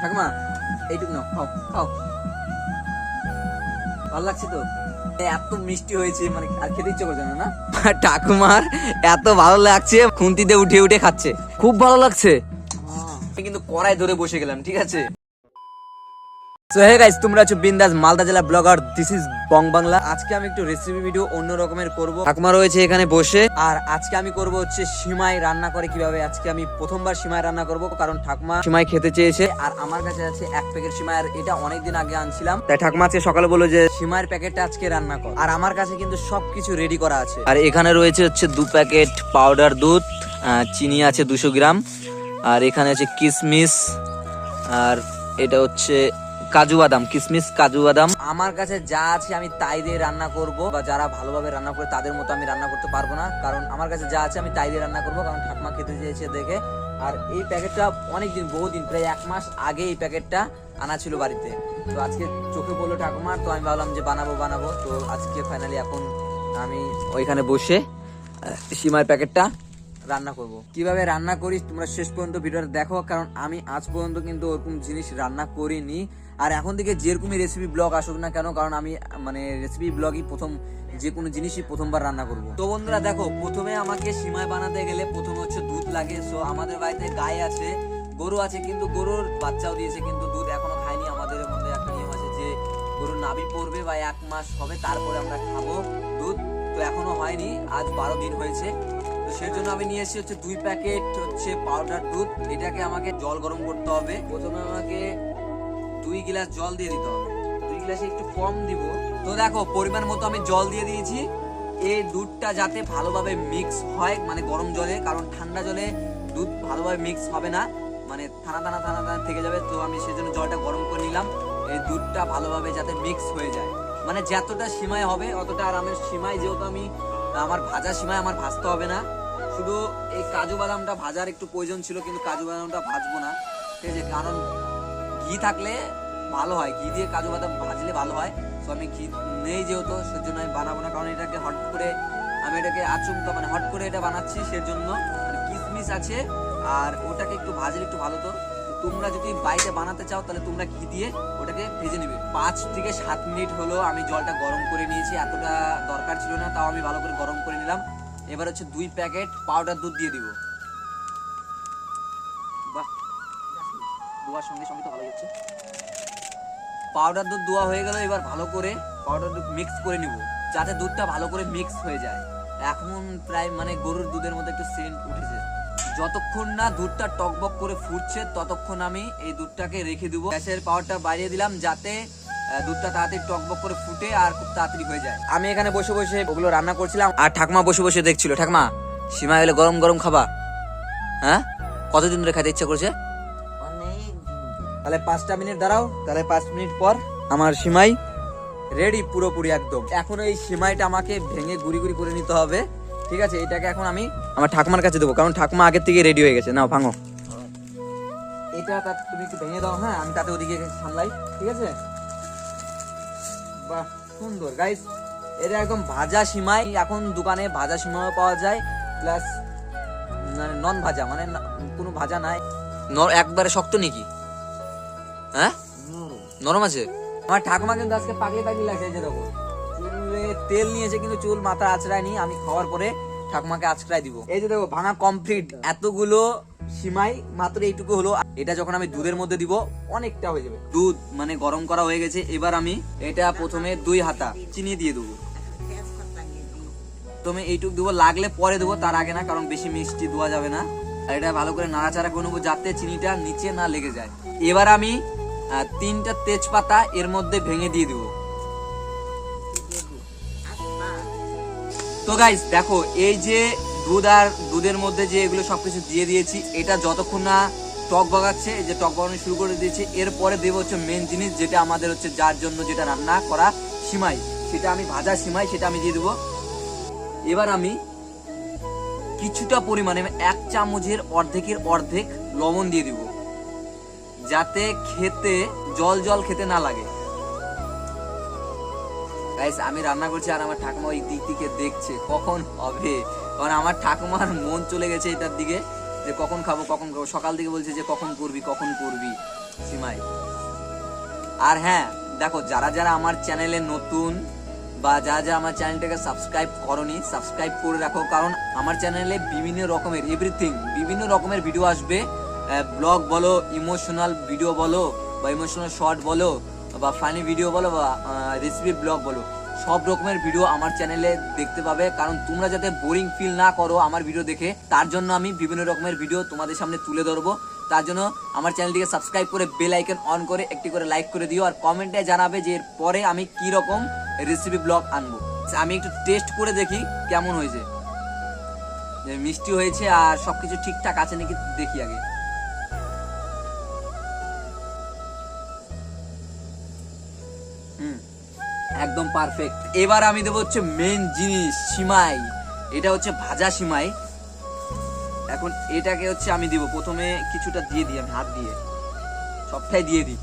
ঠাকুমা এইটুকু নাও খাও খাও। ভালো লাগছে তো? এত মিষ্টি হয়েছে মানে আর খেতে ইচ্ছে করছে না না? ঠাকুমার এত ভালো লাগছে খুন্তিতে উঠে উঠে খাচ্ছে। খুব ভালো লাগছে। আমি কিন্তু কড়াই ধরে বসে গেলাম ঠিক আছে? সো হে গাইস তোমরা আছো বিন্দাস মালদা জেলা blogger this is Bong Bangla. আজকে আমি একটু রেসিপি ভিডিও অন্য রকমের করব। ঠাকুমা রয়েছে এখানে বসে। আর আজকে আমি করব হচ্ছে সিমাই রান্না করে কীভাবে। আজকে আমি প্রথমবার সিমাই রান্না করব, কারণ ঠাকুমা সিমাই খেতে চেয়েছে। আর আমার কাছে আছে এক প্যাকেট সিমাই, আর এটা অনেকদিন আগে আনছিলাম। তাই ঠাকুমা আজকে সকালে বলল যে, সিমাইয়ের প্যাকেটটা আজকে রান্না কর। আর আমার কাছে কিন্তু সবকিছু রেডি করা আছে। আর এখানে রয়েছে হচ্ছে দু প্যাকেট পাউডার দুধ চিনি আছে দুশো গ্রাম। আর এখানে আছে কিশমিশ আর এটা হচ্ছে কাজু বাদাম কিশমিশ কাজু বাদাম। আমার কাছে যা আছে আমি তাই দিয়ে রান্না করব, বা যারা ভালোভাবে রান্না করে তাদের মতো আমি রান্না করতে পারব না। কারণ আমার কাছে যা আছে আমি তাই দিয়ে রান্না করব, কারণ ঠাকমা খেতে চেয়েছে দেখে। আর এই প্যাকেটটা অনেকদিন, বহুদিন, প্রায় এক মাস আগে এই প্যাকেটটা আনা ছিল বাড়িতে। তো আজকে চোখে পড়ল ঠাকুমার তো আমি ভাবলাম যে বানাবো বানাবো। তো আজকে ফাইনালি এখন আমি ওইখানে বসে সিমার প্যাকেটটা রান্না করব। কীভাবে রান্না করিস তোমরা শেষ পর্যন্ত ভিডিওটা দেখো, কারণ আমি আজ পর্যন্ত কিন্তু ওরকম জিনিস রান্না করিনি। আর এখন থেকে যেরকমই রেসিপি ব্লগ আসুক না কেন, কারণ আমি মানে রেসিপি ব্লগই প্রথম, যে কোনো জিনিসই প্রথমবার রান্না করব। তো বন্ধুরা দেখো, প্রথমে আমাকে সিমাই বানাতে গেলে প্রথমে হচ্ছে দুধ লাগে। সো আমাদের বাড়িতে গাই আছে, গরু আছে, কিন্তু গরুর বাচ্চাও দিয়েছে, কিন্তু দুধ এখনও খায়নি। আমাদের মধ্যে একটা নিয়ম আছে যে, গরুর নাভি পড়বে বা এক মাস হবে, তারপরে আমরা খাব দুধ। তো এখনও হয়নি, আজ বারো দিন হয়েছে। সেই জন্য আমি নিয়ে এসেছি হচ্ছে দুই প্যাকেট হচ্ছে পাউডার দুধ। এটাকে আমাকে জল গরম করতে হবে। প্রথমে আমাকে দুই গ্লাস জল দিয়ে দিতে হবে। দুই গ্লাসে একটু কম দিব। তো দেখো, পরিমাণ মতো আমি জল দিয়ে দিয়েছি। এই দুধটা যাতে ভালোভাবে মিক্স হয় মানে গরম জলে, কারণ ঠান্ডা জলে দুধ ভালোভাবে মিক্স হবে না। মানে থানা থানা থানা থানা থেকে যাবে, তো আমি সেজন্য জলটা গরম করে নিলাম। এই দুধটা ভালোভাবে যাতে মিক্স হয়ে যায়। মানে যতটা সীমায় হবে, অতটা আর আমার সীমায় যেহেতু আমি, আমার ভাজা সীমায় আমার ভাজতে হবে না। শুধু এই কাজু বাদামটা ভাজার একটু প্রয়োজন ছিল, কিন্তু কাজু বাদামটা ভাজবো না। ঠিক আছে, কারণ ঘি থাকলে ভালো হয়। ঘি দিয়ে কাজু বাদাম ভাজলে ভালো হয়। তো আমি ঘি নেই যেহেতু, সেজন্য আমি বানাবো না। কারণ এটাকে হট করে, আমি এটাকে আচমকা মানে হট করে এটা বানাচ্ছি সেজন্য। আর কিশমিশ আছে, আর ওটাকে একটু ভাজলে একটু ভালো তো তোমরা যদি বাড়িতে বানাতে চাও, তাহলে তোমরা ঘি দিয়ে ওটাকে ভেজে নেবে। পাঁচ থেকে সাত মিনিট হলো আমি জলটা গরম করে নিয়েছি। এতটা দরকার ছিল না, তাও আমি ভালো করে গরম করে নিলাম। এবার হচ্ছে দুই প্যাকেট পাউডার দুধ দিয়ে দিব। দুয়ার সঙ্গে সঙ্গে তো ভালো হচ্ছে পাউডার দুধ দোয়া হয়ে গেল, এবার ভালো করে পাউডার দুধ মিক্স করে নিব, যাতে দুধটা ভালো করে মিক্স হয়ে যায়। এখন প্রায় মানে গরুর দুধের মধ্যে একটু সেন্ট উঠেছে। যতক্ষণ না দুধটা টকবক করে ফুটছে, ততক্ষণ আমি এই দুধটাকে রেখে দিব। গ্যাসের পাওয়ারটা বাড়িয়ে দিলাম, যাতে দুধটা তাড়াতাড়ি টকবক করে ফুটে আর খুব তাড়াতাড়ি হয়ে যায়। আমি এখানে বসে বসে ওগুলো রান্না করছিলাম আর ঠাকমা বসে বসে দেখছিল। ঠাকমা, সীমা এলে গরম গরম খাবা। হ্যাঁ? কতদিন ধরে খেতে ইচ্ছা করছে? তাহলে পাঁচটা মিনিট দাঁড়াও, তাহলে পাঁচ মিনিট পর আমার সিমাই রেডি পুরোপুরি একদম। এখন এই সিমাইটা আমাকে ভেঙে গুড়ি গুড়ি করে নিতে হবে। ঠিক আছে? এটাকে এখন আমি আমার ঠাকুমার কাছে দেবো। কারণ ঠাকুমা আগের থেকে রেডি হয়ে গেছে। নাও, ভাঙো। এটা তুমি একটু ভেঙে দাও হ্যাঁ? আমি তাতে ওদিকে সামলাই। ঠিক আছে? বাহ সুন্দর। গাইস এটা একদম ভাজা সিমাই। এখন দোকানে ভাজা সিমাই পাওয়া যায় প্লাস মানে নন ভাজা মানে কোনো ভাজা নাই। একবারে শক্ত নাকি? হ্যাঁ? নরম। আছে? আমার ঠাকুমা কিন্তু আজকে পাগলি পাগলি লাগছে যে দেখো। চুলে তেল নিয়েছে কিন্তু চুল মাথা আঁচড়ায় নি আমি খাওয়ার পরে ঠাকুমাকে আঁচড়ায় দিব। এই যে দেখো ভাঙা কমপ্লিট এতগুলো সিমাই মাত্র এইটুকু হলো এটা যখন আমি দুধের মধ্যে দিব, অনেকটা হয়ে যাবে। দুধ মানে গরম করা হয়ে গেছে, এবার আমি এটা প্রথমে দুই হাতা চিনি দিয়ে দেবো। তুমি এইটুক দেবো, লাগলে পরে দেবো, তার আগে না, কারণ বেশি মিষ্টি দেওয়া যাবে না। আর এটা ভালো করে নাড়াচাড়া করে নেব, যাতে চিনিটা নিচে না লেগে যায়। এবার আমি তিনটা তেজপাতা এর মধ্যে ভেঙে দিয়ে দেবো। তো গাইস দেখো, এই যে দুধ আর দুধের মধ্যে যে এগুলো সব কিছু দিয়ে দিয়েছি, এটা যতক্ষণ না টক বগাচ্ছে যে টক বগানো শুরু করে দিয়েছি, এরপরে দেবো হচ্ছে মেন জিনিস, যেটা আমাদের হচ্ছে যার জন্য যেটা রান্না করা সিমাই। সেটা আমি ভাজা সিমাই, সেটা আমি দিয়ে দেবো। এবার আমি কিছুটা পরিমাণে এক চামচের অর্ধেকের অর্ধেক লবণ দিয়ে দিব, যাতে খেতে, জল জল খেতে না লাগে। আমি রান্না করছি আর আমার ঠাকুমা ওই দিক থেকে দেখছে, কখন হবে? কারণ আমার ঠাকুমার মন চলে গেছে এটার দিকে, যে কখন খাব কখন খাব। সকাল থেকে বলছে যে কখন করবি কখন করবি, সিমাই। আর হ্যাঁ দেখো, যারা যারা আমার চ্যানেলে নতুন বা যারা যারা আমার চ্যানেলটাকে সাবস্ক্রাইব করনি, সাবস্ক্রাইব করে রাখো, কারণ আমার চ্যানেলে বিভিন্ন রকমের এভরিথিং বিভিন্ন রকমের ভিডিও আসবে। ব্লগ বলো ইমোশনাল ভিডিও বলো, বা ইমোশনাল শর্ট বলো, বা ফানি ভিডিও বলো, বা রেসিপি ব্লগ বলো। সব রকমের ভিডিও আমার চ্যানেলে দেখতে পাবে। কারণ তোমরা যাতে বোরিং ফিল না করো আমার ভিডিও দেখে, তার জন্য আমি বিভিন্ন রকমের ভিডিও তোমাদের সামনে তুলে ধরবো। তার জন্য আমার চ্যানেলটিকে সাবস্ক্রাইব করে বেল আইকন অন করে একটি করে লাইক করে দিও, আর কমেন্টে জানাবে যে পরে আমি কি রকম রেসিপি ব্লগ আনব। আমি একটু টেস্ট করে দেখি কেমন হয়েছে। মিষ্টি হয়েছে আর সবকিছু ঠিকঠাক আছে নাকি দেখি আগে। একদম পারফেক্ট এবার আমি দেবো হচ্ছে মেন জিনিস, সিমাই। এটা হচ্ছে ভাজা সিমাই। এখন এটাকে হচ্ছে আমি দিব। প্রথমে কিছুটা দিয়ে দিই আমি, হাত দিয়ে। সবটাই দিয়ে দিই।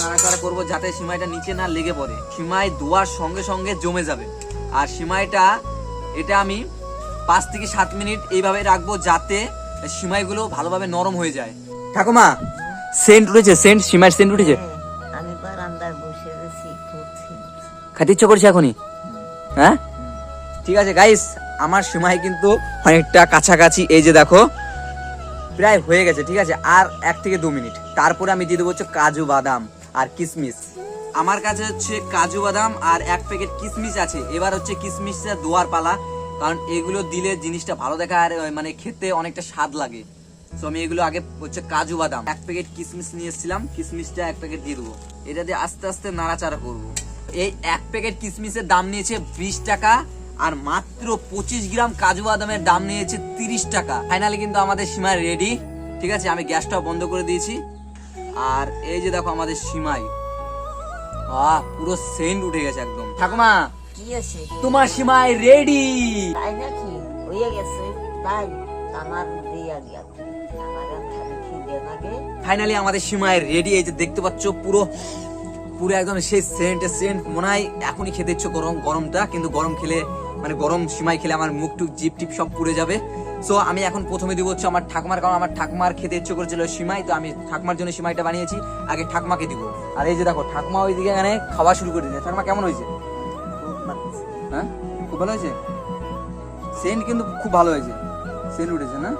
নাড়াচাড়া করব যাতে সিমাইটা নিচে না লেগে পড়ে। সিমাই ধোয়ার সঙ্গে সঙ্গে জমে যাবে। আর সিমাইটা, এটা আমি পাঁচ থেকে সাত মিনিট এইভাবে রাখব যাতে সিমাইগুলো ভালোভাবে নরম হয়ে যায়। ঠাকুমা সেন্ট উঠেছে সেন্ট সিমাইয়ের সেন্ট উঠেছে? খাইতে ইচ্ছে করছে এখনই। হ্যাঁ? ঠিক আছে গাইস আমার সময় কিন্তু অনেকটা কাছাকাছি। এই যে দেখো, প্রায় হয়ে গেছে, ঠিক আছে? আর এক থেকে দু মিনিট। তারপরে আমি দিয়ে দেবো হচ্ছে কাজু বাদাম আর কিশমিশ আমার কাছে হচ্ছে কাজু বাদাম আর এক প্যাকেট কিশমিশ আছে। এবার হচ্ছে কিশমিশটা দোয়ার পালা, কারণ এগুলো দিলে জিনিসটা ভালো দেখা আর মানে খেতে অনেকটা স্বাদ লাগে। তো আমি এগুলো আগে হচ্ছে কাজু বাদাম, এক প্যাকেট কিশমিশ নিয়ে এসেছিলাম। কিশমিশটা এক প্যাকেট দিয়ে দেবো। এটা দিয়ে আস্তে আস্তে নাড়াচাড়া করব। এই এক প্যাকেট কিশমিশের দাম নিয়েছে বিশ টাকা আর মাত্র পঁচিশ গ্রাম কাজু বাদামের দাম নিয়েছে তিরিশ টাকা। ফাইনালি কিন্তু আমাদের সীমাই রেডি ঠিক আছে আমি গ্যাসটাও বন্ধ করে দিয়েছি। আর এই যে দেখো আমাদের সীমাই। আহ পুরো সেন্ট উঠে গেছে একদম। ঠাকুমা কি আছে? তোমার সীমাই রেডি তাই নাকি? হয়ে গেছে। তাই আমার দিয়া লাগে। ফাইনালি আমাদের সীমাই রেডি এই যে দেখতে পাচ্ছ পুরো পুরো একদম সেই সেন্ট সেন্ট মনে হয় এখনই খেতে ইচ্ছে গরম গরমটা কিন্তু গরম খেলে মানে গরম সিমাই খেলে আমার মুখ টুক জিপ টিপ সব পুড়ে যাবে। সো আমি এখন প্রথমে দিব হচ্ছে আমার ঠাকুমার কারণ আমার ঠাকুমার খেতে ইচ্ছে করেছিল সিমাই তো আমি ঠাকুমার জন্য সিমাইটা বানিয়েছি আগে ঠাকুমাকে দিব। আর এই যে দেখো ঠাকুমা ওইদিকে এখানে খাওয়া শুরু করে দিয়েছে। ঠাকুমা কেমন হয়েছে? খুব হ্যাঁ? খুব ভালো হয়েছে? সেন্ট কিন্তু খুব ভালো হয়েছে। সেন্ট উঠেছে না?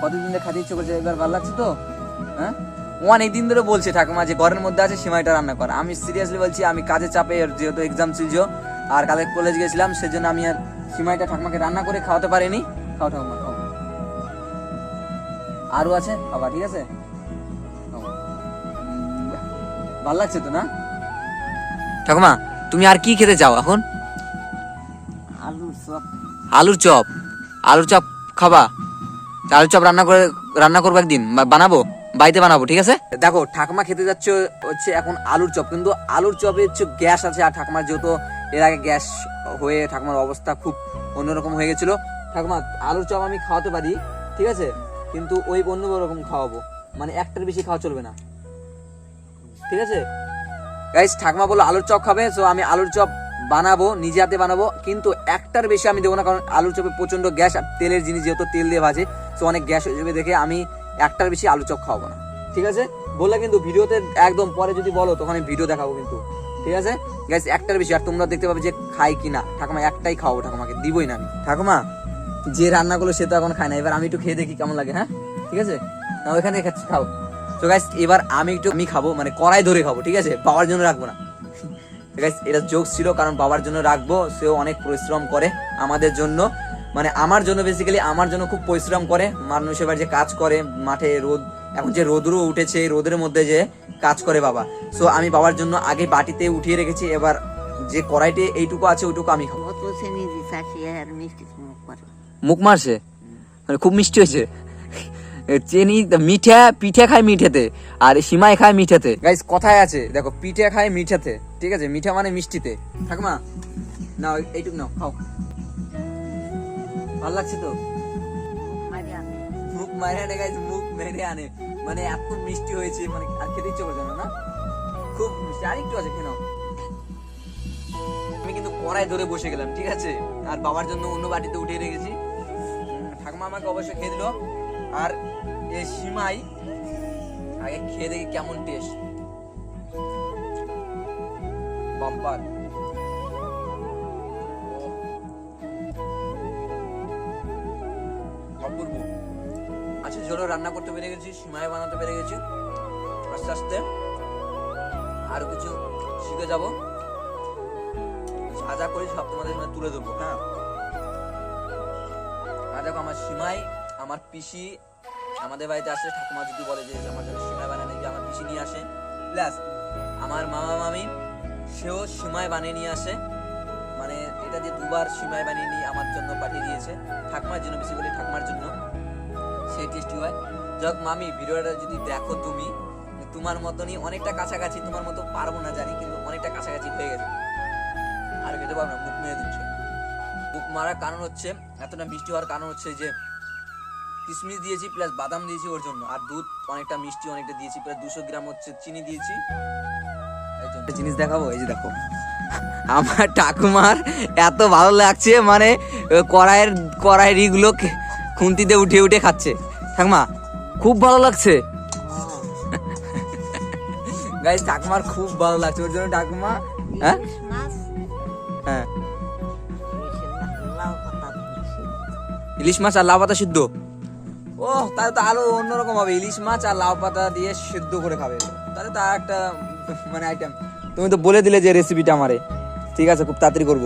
কতদিন খাতে ইচ্ছে করছে? এবার ভালো লাগছে তো? হ্যাঁ? অনেক দিন ধরে বলছে ঠাকুমা যে ঘরের মধ্যে আছে সিমাইটা রান্না কর। আমি সিরিয়াসলি বলছি আমি কাজে চাপে যেহেতু এক্সাম ছিল আর কালকে কলেজ গেছিলাম সেজন্য আমি আর সিমাইটা ঠাকুমাকে রান্না করে খাওয়াতে পারিনি। খাও ঠাকুমা খাও। আরও আছে? খাবার ঠিক আছে। ভালো লাগছে তো না? ঠাকুমা তুমি আর কি খেতে চাও এখন? আলুর চপ। আলুর চপ। আলুর চপ খাবা। আলুর চপ রান্না করে রান্না করব একদিন বানাবো? বাড়িতে বানাবো, ঠিক আছে? দেখো, ঠাকুমা খেতে যাচ্ছে হচ্ছে এখন আলুর চপ, কিন্তু আলুর চপে হচ্ছে গ্যাস আছে আর ঠাকুমার যেহেতু এর আগে গ্যাস হয়ে ঠাকুমার অবস্থা খুব অন্যরকম হয়ে গেছিল। ঠাকুমা, আলুর চপ আমি খাওয়াতে পারি, ঠিক আছে? কিন্তু ওই অন্য রকম খাওয়াবো। মানে একটার বেশি খাওয়া চলবে না। ঠিক আছে? গাইস ঠাকুমা বলল আলুর চপ খাবে তো আমি আলুর চপ বানাবো, নিজে হাতে বানাবো, কিন্তু একটার বেশি আমি দেবো না, কারণ আলুর চপে প্রচণ্ড গ্যাস আর তেলের জিনিস যেহেতু তেল দিয়ে ভাজে তো অনেক গ্যাস হয়ে যাবে দেখে আমি একটার বেশি আলু চপ খাওয়াবো না। ঠিক আছে? বললে কিন্তু ভিডিওতে একদম পরে যদি বলো, তখন আমি ভিডিও দেখাবো কিন্তু। ঠিক আছে? গাইস একটার বেশি, আর তোমরা দেখতে পাবে যে খাই কি না ঠাকুমা, একটাই খাওয়াবো ঠাকুমাকে, দিবই না আমি। ঠাকুমা, যে রান্নাগুলো সে তো এখন খায় না। এবার আমি একটু খেয়ে দেখি কেমন লাগে হ্যাঁ? ঠিক আছে? না, ওইখানে খাচ্ছি, খাও। তো গাইস এবার আমি একটু, আমি খাব মানে কড়াই ধরে খাব, ঠিক আছে? বাবার জন্য রাখব না। গাইস এটা জোক ছিল, কারণ বাবার জন্য রাখব, সেও অনেক পরিশ্রম করে আমাদের জন্য। মানে আমার জন্য বেসিক্যালি আমার জন্য খুব পরিশ্রম করে। মানুষের বাড়ি যে কাজ করে মাঠে রোদ এখন যে রোদরও উঠেছে এই রোদের মধ্যে যে কাজ করে বাবা। সো আমি বাবার জন্য আগে বাটিতে উঠিয়ে রেখেছি এবার যে কড়াইতে এইটুকু আছে ওইটুকু আমি খাব। মুখ মারছে। মানে খুব মিষ্টি হয়েছে। চেনি মিঠা পিঠে খায় মিঠেতে আর সিমাই খায় মিঠেতে। গাইস কথায় আছে দেখো পিঠে খায় মিঠেতে ঠিক আছে? মিঠা মানে মিষ্টিতে। ঠাকুমা নাও এইটুকু নাও খাও। ভালো লাগছে তো? মুখ মারি আনে গাইস মুখ মেরে আনে। মানে এত মিষ্টি হয়েছে মানে আর খেতে ইচ্ছে করছে না না? খুব মিষ্টি। আর একটু আছে কেন আমি কিন্তু কড়াই ধরে বসে গেলাম ঠিক আছে? আর বাবার জন্য অন্য বাটিতে উঠিয়ে রেখেছি। ঠাকুমা আমাকে অবশ্যই খেয়ে দিল। আর এ সিমাই আগে খেয়ে দেখি কেমন টেস্ট বাম্পার। আচ্ছা রান্না করতে পেরে গেছি, সিমাই বানাতে পেরে গেছি। আস্তে আস্তে। আরও কিছু শিখে যাব। যা করি সব তোমাদের সামনে তুলে ধরবো হ্যাঁ? আর দেখো আমার সিমাই, আমার পিসি, আমাদের বাড়িতে আসে, ঠাকুমা যদি বলে যে আমার জন্য সিমাই বানিয়ে নিয়ে আমার পিসি নিয়ে আসে। প্লাস আমার মামা মামি, সেও সিমাই বানিয়ে নিয়ে আসে। মানে এটা দিয়ে দুবার সিমাই বানিয়ে নিয়ে আমার জন্য পাঠিয়ে দিয়েছে। ঠাকুমার জন্য, বেশি বলি ঠাকুমার জন্য। সেই টেস্টি হয়। যাক মামি, ভিডিওটা যদি দেখো তুমি তোমার মতনই অনেকটা কাছাকাছি, তোমার মতো পারব না জানি, কিন্তু অনেকটা কাছাকাছি হয়ে গেছে। আর খেতে পারব না, মুখ মেরে দিচ্ছে। মুখ মারার কারণ হচ্ছে, এতটা মিষ্টি হওয়ার কারণ হচ্ছে যে, কিশমিশ দিয়েছি প্লাস বাদাম দিয়েছি ওর জন্য, আর দুধ অনেকটা মিষ্টি, অনেকটা দিয়েছি, প্রায় দুশো গ্রাম হচ্ছে চিনি দিয়েছি। জিনিস দেখাবো, এই যে দেখো। আমার ঠাকুমার এত ভালো লাগছে মানে কড়াইয়ের কড়াইয়ের খে- খুন্তিতে উঠে উঠে খাচ্ছে। ঠাকমা খুব ভালো লাগছে। গাইজ ঠাকুমার খুব ভালো লাগছে। ওর জন্য ঠাকুমা হ্যাঁ? হ্যাঁ। ইলিশ মাছ আর লাউ পাতা সিদ্ধ। ও তাহলে তো আরও অন্যরকম হবে। ইলিশ মাছ আর লাউ পাতা দিয়ে সিদ্ধ করে খাবে। তাহলে তো একটা মানে আইটেম তুমি তো বলে দিলে যে রেসিপিটা আমারে। ঠিক আছে, খুব তাড়াতাড়ি করব।